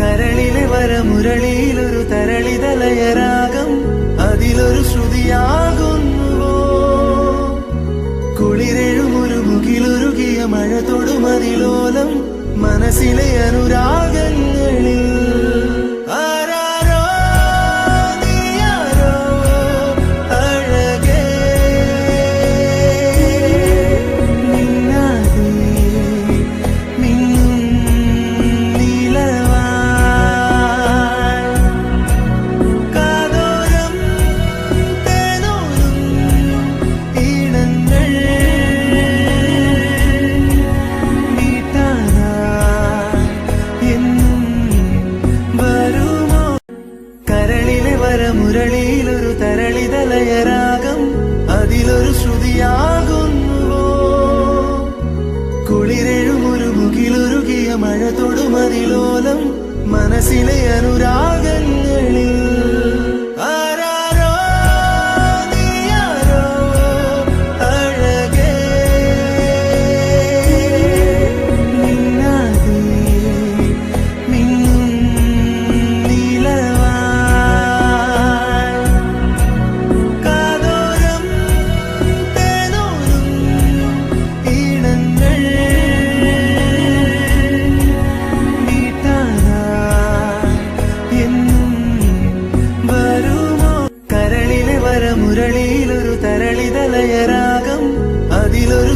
കരളിലെ വരമുരളിയിലൊരു തരളിതലയരാഗം അതിലൊരു ശ്രുതിയാകുന്നുവോ? കുളിരെഴുമൊരു മുകിലൊരുകിയ മഴ തൊടുമതിലോലം മനസ്സിലെ മഴ തൊടുമതിലോലം മനസ്സിലെ അനുരാഗ രാഗം അതിലൊരു